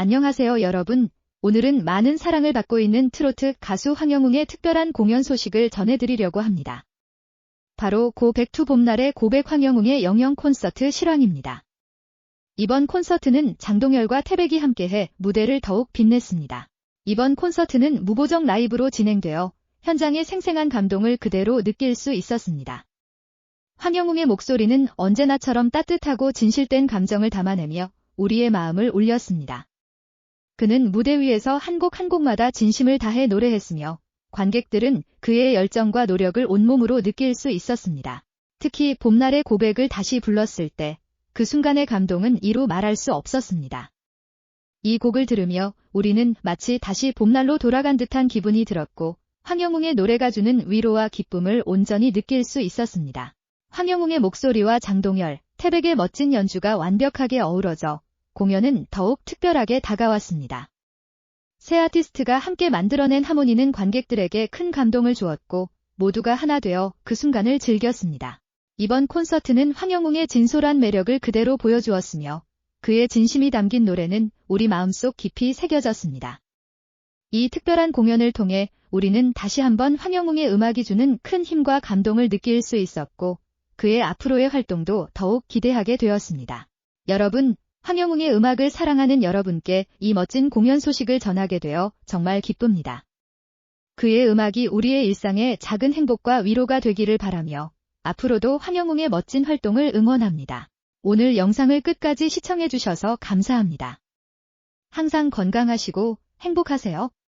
안녕하세요 여러분. 오늘은 많은 사랑을 받고 있는 트로트 가수 황영웅의 특별한 공연 소식을 전해드리려고 합니다. 바로 고 백투 봄날의 고백 황영웅의 영영 콘서트 실황입니다. 이번 콘서트는 장동열과 태백이 함께해 무대를 더욱 빛냈습니다. 이번 콘서트는 무보정 라이브로 진행되어 현장의 생생한 감동을 그대로 느낄 수 있었습니다. 황영웅의 목소리는 언제나처럼 따뜻하고 진실된 감정을 담아내며 우리의 마음을 울렸습니다. 그는 무대 위에서 한 곡 한 곡마다 진심을 다해 노래했으며 관객들은 그의 열정과 노력을 온몸으로 느낄 수 있었습니다. 특히 봄날의 고백을 다시 불렀을 때 그 순간의 감동은 이루 말할 수 없었습니다. 이 곡을 들으며 우리는 마치 다시 봄날로 돌아간 듯한 기분이 들었고 황영웅의 노래가 주는 위로와 기쁨을 온전히 느낄 수 있었습니다. 황영웅의 목소리와 장동열, 태백의 멋진 연주가 완벽하게 어우러져 공연은 더욱 특별하게 다가왔습니다. 세 아티스트가 함께 만들어낸 하모니는 관객들에게 큰 감동을 주었고 모두가 하나 되어 그 순간을 즐겼습니다. 이번 콘서트는 황영웅의 진솔한 매력을 그대로 보여주었으며 그의 진심이 담긴 노래는 우리 마음속 깊이 새겨졌습니다. 이 특별한 공연을 통해 우리는 다시 한번 황영웅의 음악이 주는 큰 힘과 감동을 느낄 수 있었고 그의 앞으로의 활동도 더욱 기대하게 되었습니다. 여러분, 황영웅의 음악을 사랑하는 여러분께 이 멋진 공연 소식을 전하게 되어 정말 기쁩니다. 그의 음악이 우리의 일상에 작은 행복과 위로가 되기를 바라며 앞으로도 황영웅의 멋진 활동을 응원합니다. 오늘 영상을 끝까지 시청해주셔서 감사합니다. 항상 건강하시고 행복하세요.